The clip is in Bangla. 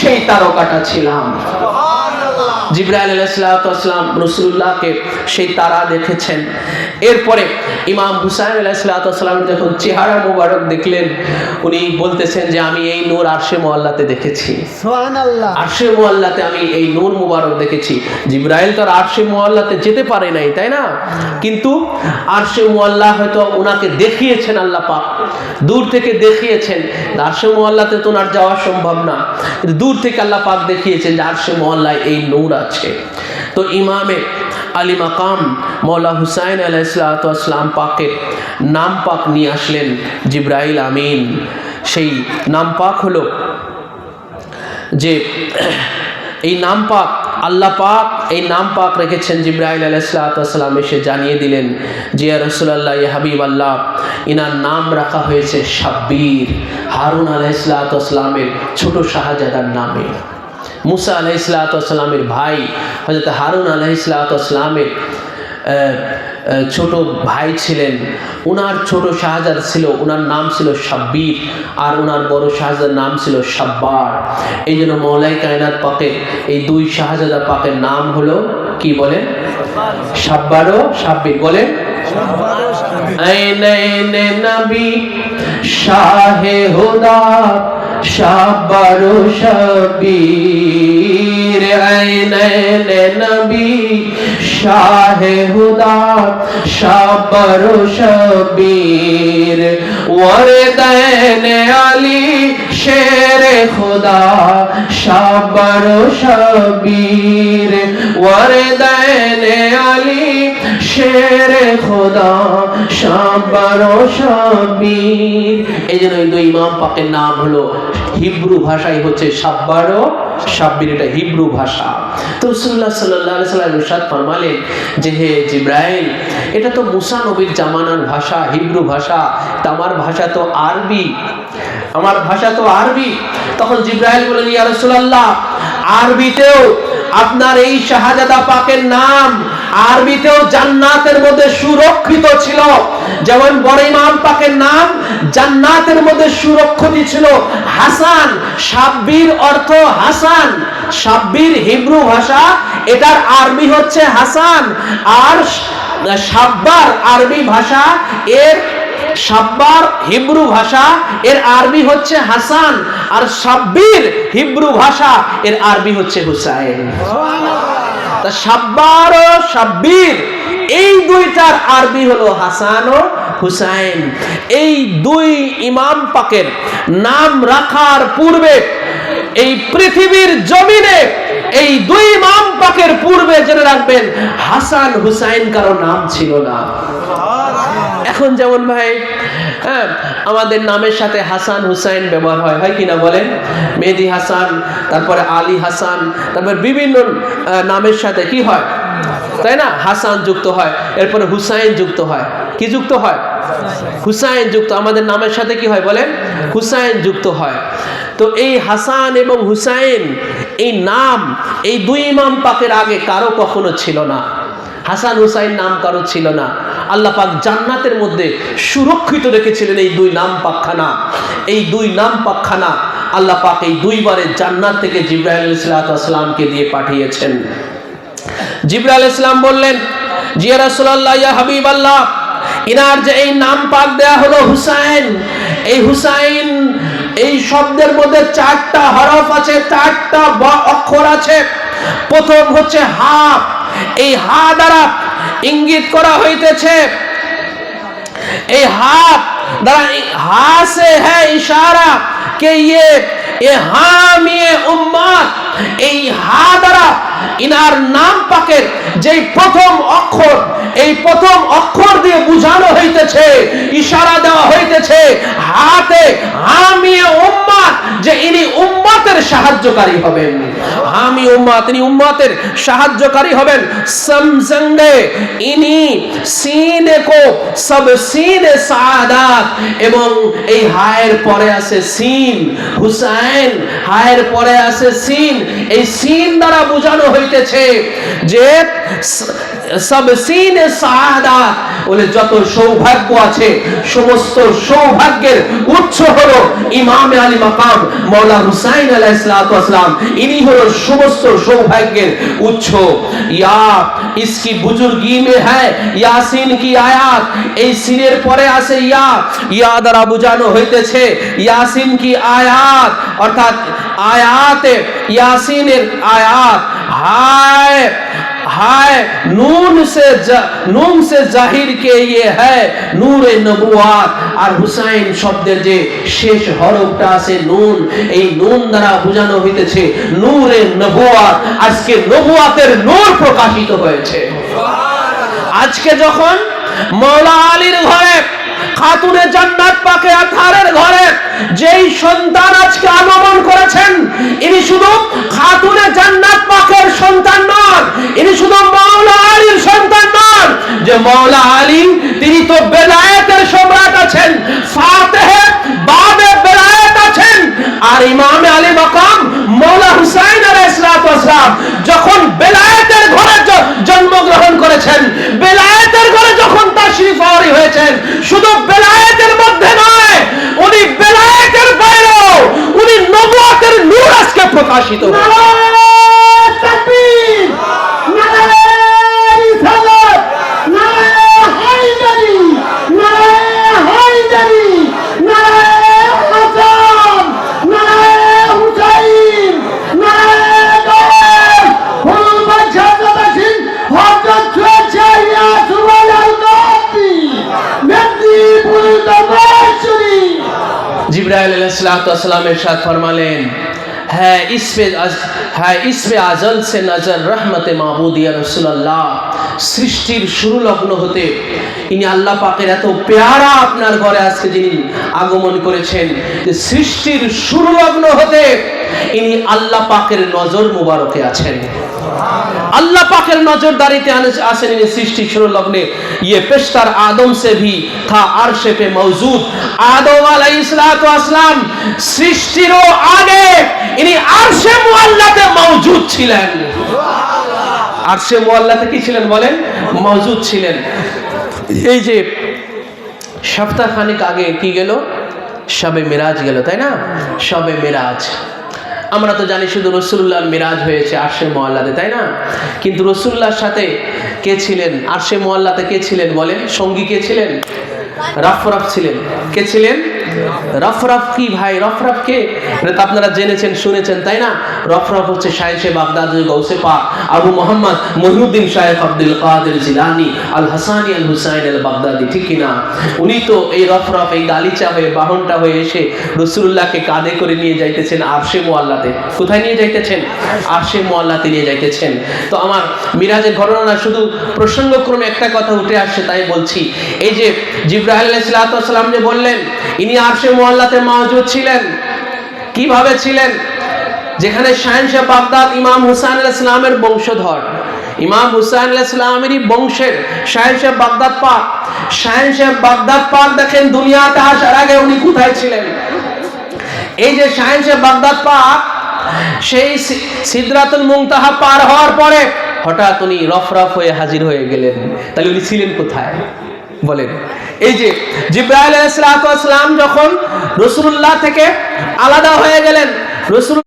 সেই তারকাটা ছিলাম। জিব্রাইল আলাইসালাম রসুল্লাহকে সেই তারা দেখেছেন। এরপরে ইমাম হুসাইন আলাইসালাম যখন চেহারা মোবারক দেখলেন উনি বলতেছেন যে আমি এই নূর আরশে মোয়াল্লাতে দেখেছি। আরশে মোয়াল্লাতে আমি এই নূর মুবারক দেখেছি। জিব্রাইল তো আর আরশে মোয়াল্লাতে যেতে পারে নাই তাই না? কিন্তু আরশে মোয়াল্লা হয়তো ওনাকে দেখিয়েছেন আল্লাহ পাক। দূর থেকে দেখিয়েছেন আরশে মোয়াল্লাতে তো ওনার যাওয়া সম্ভব না। দূর থেকে আল্লাহ পাক দেখিয়েছেন যে আরশে মোয়াল্লায় এই নূর আছে। তো ইমামে আলী মাকাম মৌলা হুসাইন আলাইসালাম পাকের নাম পাক নিয়ে আসলেন জিব্রাইল আমিন। সেই নাম পাক হলো যে এই নাম পাক, আল্লাহ পাক এই নাম পাক রেখেছেন জিব্রাহিল আলাইসালাম এসে জানিয়ে দিলেন জিয়া রসুল্লাহ হাবিব আল্লাহ ইনার নাম রাখা হয়েছে সাব্বির হারুন আলাইসালামের ছোট শাহজাদার নামে। মুসা আলাইসালামের ভাই হজরত হারুন আলাইসালামের ছোট ভাই ছিলেন। উনার ছোট শাহজাদা ছিল, উনার নাম ছিল সাব্বির আর উনার বড় শাহজাদার নাম ছিল সাব্বার। এই জন্য মৌলাই কায়নাত পাকের এই দুই শাহজাদা পাকের নাম হলো কি বলেন সাব্বার ও সাব্বির। বলেন নবী শাহে হুদা ও সাব্বির আইনে নবী শাহে হুদা সাব্বার ও সাব্বির ওয়ারদান আলী শের খুদা সাব্বার ও সাব্বির ওয়ারদান আলী শের খোদা সাব্বার ও এই জন্য এই দুই ইমাম পাকের নাম হলো হিব্রু ভাষাই হচ্ছে সাব্বার সাব্বির এটা হিব্রু ভাষা। তো রসুল্লাহ সাল্লাহ সাল্লাম ইরশাদ ফরমালেন যে হে জিব্রাইল, এটা তো মুসা নবীর জামানার ভাষা, হিব্রু ভাষা, তা আমার ভাষা তো আরবি। আমার ভাষা তো আরবি। তখন জিব্রাইল বলেন ইয়া রাসূলুল্লাহ, আরবিতেও আপনার এই শাহজাদা পাকের নাম আরবিতেও জান্নাতের মধ্যে সুরক্ষিত ছিল। যেমন বড় ইমাম পাকের নাম, জান্নাতের মধ্যে সুরক্ষিত ছিল হাসান। সাব্বির অর্থ হাসান। সাব্বির হিব্রু ভাষা, এটার আরবি হচ্ছে হাসান। আর সাব্বার আরবি ভাষা, এর সাব্বার হিব্রু ভাষা, এর আরবি হচ্ছে হাসান। আর সাব্বির হিব্রু ভাষা, এর আরবি হচ্ছে হুসাইন। সাব্বার ও সাব্বির, এই দুইটার আরবি হলো হাসান ও হুসাইন। এই দুই ইমাম পাকের নাম রাখার পূর্বে, এই পৃথিবীর জমিনে এই দুই ইমাম পাকের পূর্বে জেনে রাখবেন, হাসান হুসাইন কারও নাম ছিল না। এখন যেমন ভাই হ্যাঁ আমাদের নামের সাথে হাসান হুসাইন ব্যবহার হয়। হয় কিনা বলেন? মেহেদি হাসান, তারপরে আলী হাসান, তারপর বিভিন্ন নামের সাথে কি হয়? তাই না? হাসান যুক্ত হয়, এরপরে হুসাইন যুক্ত হয়। কি যুক্ত হয়? হুসাইন যুক্ত। আমাদের নামের সাথে কি হয় বলেন? হুসাইন যুক্ত হয়। তো এই হাসান এবং হুসাইন, এই নাম, এই দুই ইমাম পাকের আগে কারও কখনো ছিল না। হাসান হুসাইন নাম কারও ছিল না। আল্লাহ পাক জান্নাতের মধ্যে সুরক্ষিত রেখেছিলেন এই দুই নাম পাকখানা। এই দুই নাম পাকখানা আল্লাহ পাক এই দুইবারে জান্নাত থেকে জিব্রাহিল ইসলাতামকে দিয়ে পাঠিয়েছেন। জিব্রাইল ইসলাম বললেন, জিয়া রাসূলুল্লাহ, ইয়া হাবিব আল্লাহ ইনার যে এই নাম পাক দেয়া হলো হুসাইন, এই হুসাইন এই শব্দের মধ্যে চারটা হরফ আছে, চারটা অক্ষর আছে। প্রথম হচ্ছে হা এই হা দ্বারা ইঙ্গিত করা হইতেছে, এই হাত দ্বারা হা সে হ্যাঁ ইশারা কে ইয়ে এই হা দ্বারা ইনার নাম পাকের যেই প্রথম অক্ষর, এই প্রথম অক্ষর দিয়ে বুঝানো হইতেছে ইশারা দেওয়া হইতেছে হাতে হামিয়ে উম্মাত যে ইনি উম্মাতের সাহায্যকারী হবেন। আমি উম্মাত ইনি উম্মাতের সাহায্যকারী হবেন। সমসঙ্গে ইনি সিনে কো, সব সিনে সাদাত। এবং এই হায়ের পরে আছে সিন, হুসাইন, হায়ের পরে আছে সিন। এই সিন দ্বারা বোঝানো হইতেছে যে যত সৌভাগ্য আছে, সমস্ত সৌভাগ্যের উৎস হলো ইমামে আলী মাকাম মৌলা হুসাইন আলাইহিসসালাম ইনি হলো সমস্ত সৌভাগ্যের উৎস। ইয়া ইসকি বুজুর্গি মে হ্যায়? ইয়াসিন কি আয়াত? এই সিনের পরে আছে ইয়া। ইয়া দ্বারা বোঝানো হইতেছে, ইয়াসিন কি আয়াত? অর্থাৎ আয়াতে ইয়াসিনের আয়াত হায় हाय नून से ज, नून से जाहिर के ये है নূরে নবুয়াত আর হুসাইন শব্দের যে শেষ হরফটা আছে নুন এই নুন দ্বারা বোঝানো হইতেছে নূরে নবুয়াত আজকে নবুয়াতের নূর প্রকাশিত হয়েছে আজকে যখন মৌলা আলীর ঘরে খাতুনে জান্নাত পাকে আথারের ঘরে যেই সন্তান আজকে আগমন করেছেন আর ইমামে জিব্রাইল আলাইসালামের সাথ ফরমালেন হ্যাঁ ইসমে হ্যাঁ ইসমে আজল সে নজর রহমতে মাহবুদিয়া রসুল্লাহ সৃষ্টির শুরু লগ্ন হতে ইনি আল্লাহ পাকের এত প্যারা আপনার ঘরে আজকে যিনি আগমন করেছেন, যে সৃষ্টির শুরু লগ্ন হতে ইনি আল্লাহ পাকের নজর মুবারকে আছেন। আল্লাহ পাকের নজরদারিতে সৃষ্টি শুরু লগ্নে। ইয়ে আদম সে ভি থা আর মৌজুদ আদম আলাই ইসলাত আসলাম আগে ইনি আর সে মৌজুদ ছিলেন। আর সে মোয়াল্লাতে কি ছিলেন বলেন? মজুদ ছিলেন। এই যে সপ্তাহখানিক আগে কি গেল? সবে মিরাজ গেল, তাই না? সবে মিরাজ। আমরা তো জানি শুধু রসুল্লাহ মিরাজ হয়েছে আরশে মোয়াল্লাতে তাই না? কিন্তু রসুল্লাহর সাথে কে ছিলেন? আরশে মোয়াল্লাতে কে ছিলেন বলেন? সঙ্গী কে ছিলেন? রাফরাফ ছিলেন। কে ছিলেন? রফরফ কি ভাই? রফরফ কে? আপনারা জেনেছেন, শুনেছেন, তাই না? রফরফ হচ্ছে শাহেশে বাগদাদ গৌসে পাক। আবু মোহাম্মদ মহিউদ্দিন শাহেখ আব্দুল কাদের জিলানি আল হাসানি আল হুসাইন আল বাগদাদি, ঠিক কি না উনি তো এই রফরফ, এই গালিচা হয়ে, বাহনটা হয়ে এসে রসুল্লাহকে কাঁধে করে নিয়ে যাইতেছেন আরশে মোয়াল্লাতে। কোথায় নিয়ে যাইতেছেন? আরশে মোয়াল্লাতে নিয়ে যাইতেছেন। তো আমার মিরাজের ঘটনা শুধু প্রসঙ্গক্রমে একটা কথা উঠে আসছে, তাই বলছি। এই যে জিব্রাহ জিব্রাহিল আলাইহিসসালাম যে বললেন, ইনি আরশে মোয়াল্লাতে মাওজুদ ছিলেন? কীভাবে ছিলেন? যেখানে শাহেনশাহ বাগদাদ ইমাম হুসাইন আল ইসলামের বংশধর। ইমাম হুসাইন আল ইসলামেরই বংশের শাহেনশাহ বাগদাদ পাক। শাহেনশাহ বাগদাদ পাক দেখেন দুনিয়াতে আসার আগে উনি কোথায় ছিলেন? এই যে শাহেনশাহ বাগদাদ পাক, সেই সিদরাতুল মুনতাহা পার হওয়ার পরে হঠাৎ উনি রফরফ হয়ে হাজির হয়ে গেলেন। তাহলে উনি ছিলেন কোথায়? বলেন। এই যে জিব্রাইল আলাইহিস সালাম যখন রসুল্লাহ থেকে আলাদা হয়ে গেলেন রসুল